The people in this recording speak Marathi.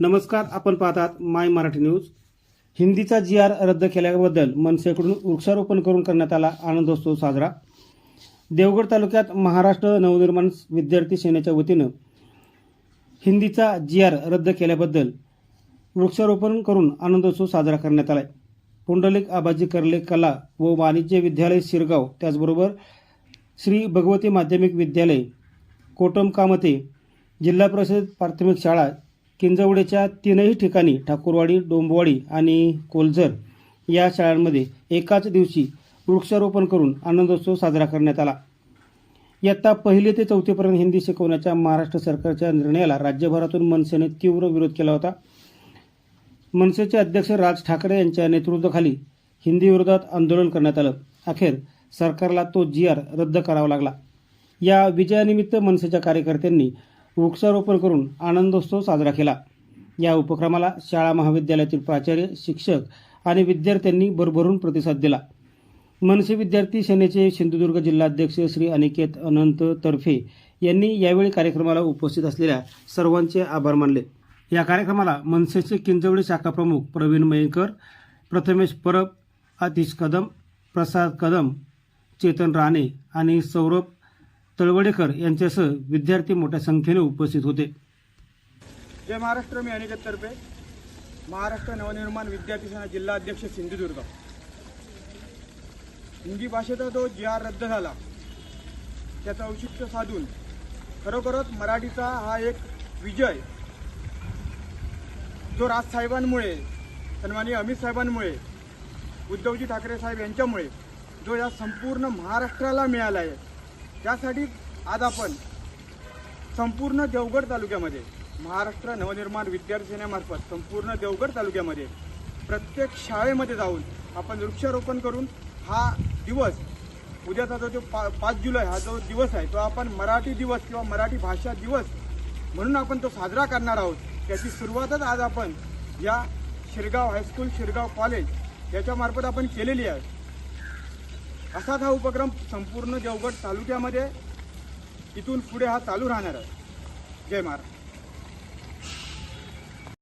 नमस्कार आपण पाहतात माय मराठी न्यूज. हिंदीचा जी आर रद्द केल्याबद्दल मनसेकडून वृक्षारोपण करून करण्यात आला आनंदोत्सव साजरा. देवगड तालुक्यात महाराष्ट्र नवनिर्माण विद्यार्थी सेनेच्या वतीनं हिंदीचा जी आर रद्द केल्याबद्दल वृक्षारोपण करून आनंदोत्सव साजरा करण्यात आला पुंडलिक आबाजी कर्ले कला व वाणिज्य विद्यालय शिरगाव त्याचबरोबर श्री भगवती माध्यमिक विद्यालय कोटम कामते जिल्हा परिषद प्राथमिक शाळा किंजवडेच्या तीनही ठिकाणी ठाकूरवाडी डोंबवाडी आणि कोलझर या शाळांमध्ये एकाच दिवशी वृक्षारोपण करून आनंदोत्सव साजरा करण्यात आला. इयत्ता पहिली ते चौथीपर्यंत हिंदी शिकवण्याच्या महाराष्ट्र सरकारच्या निर्णयाला राज्यभरातून मनसेने तीव्र विरोध केला होता. मनसेचे अध्यक्ष राज ठाकरे यांच्या नेतृत्वाखाली हिंदीविरोधात आंदोलन करण्यात आलं. अखेर सरकारला तो जी आर रद्द करावा लागला. या विजयानिमित्त मनसेच्या कार्यकर्त्यांनी वृक्षारोपण करून आनंदोत्सव साजरा केला. या उपक्रमाला शाळा महाविद्यालयातील प्राचार्य शिक्षक आणि विद्यार्थ्यांनी भरभरून प्रतिसाद दिला. मनसे विद्यार्थी सेनेचे सिंधुदुर्ग जिल्हाध्यक्ष श्री अनिकेत अनंत तर्फे यांनी यावेळी कार्यक्रमाला उपस्थित असलेल्या सर्वांचे आभार मानले. या कार्यक्रमाला मनसेचे किंजवडी शाखा प्रमुख प्रवीण मयेकर प्रथमेश परब आतिश कदम प्रसाद कदम चेतन राणे आणि सौरभ तळवडेकर यांच्यासह विद्यार्थी मोठ्या संख्येने उपस्थित होते. जय महाराष्ट्र मी अनिकेततर्फे महाराष्ट्र नवनिर्माण विद्यार्थी सेना जिल्हा अध्यक्ष सिंधुदुर्ग. हिंदी भाषेचा जो जी आर रद्द झाला त्याचं औचित्य साधून खरोखरच मराठीचा हा एक विजय जो राजसाहेबांमुळे सन्माननीय अमित साहेबांमुळे उद्धवजी ठाकरे साहेब यांच्यामुळे जो या संपूर्ण महाराष्ट्राला मिळाला आहे. त्यासाठी आज आपण संपूर्ण देवगड तालुक्यामध्ये महाराष्ट्र नवनिर्माण विद्यार्थी सेनेमार्फत संपूर्ण देवगड तालुक्यामध्ये प्रत्येक शाळेमध्ये जाऊन आपण वृक्षारोपण करून हा दिवस उद्याचा जो जो पा पाच जुलै हा जो दिवस आहे तो आपण मराठी दिवस किंवा मराठी भाषा दिवस म्हणून आपण तो साजरा करणार आहोत. त्याची सुरुवातच आज आपण या Shirgaon high school Shirgaon college याच्यामार्फत आपण केलेली आहे. असाच हा उपक्रम संपूर्ण देवगड तालुक्यामध्ये इथून पुढे हा चालू राहणार आहे. जय महाराज.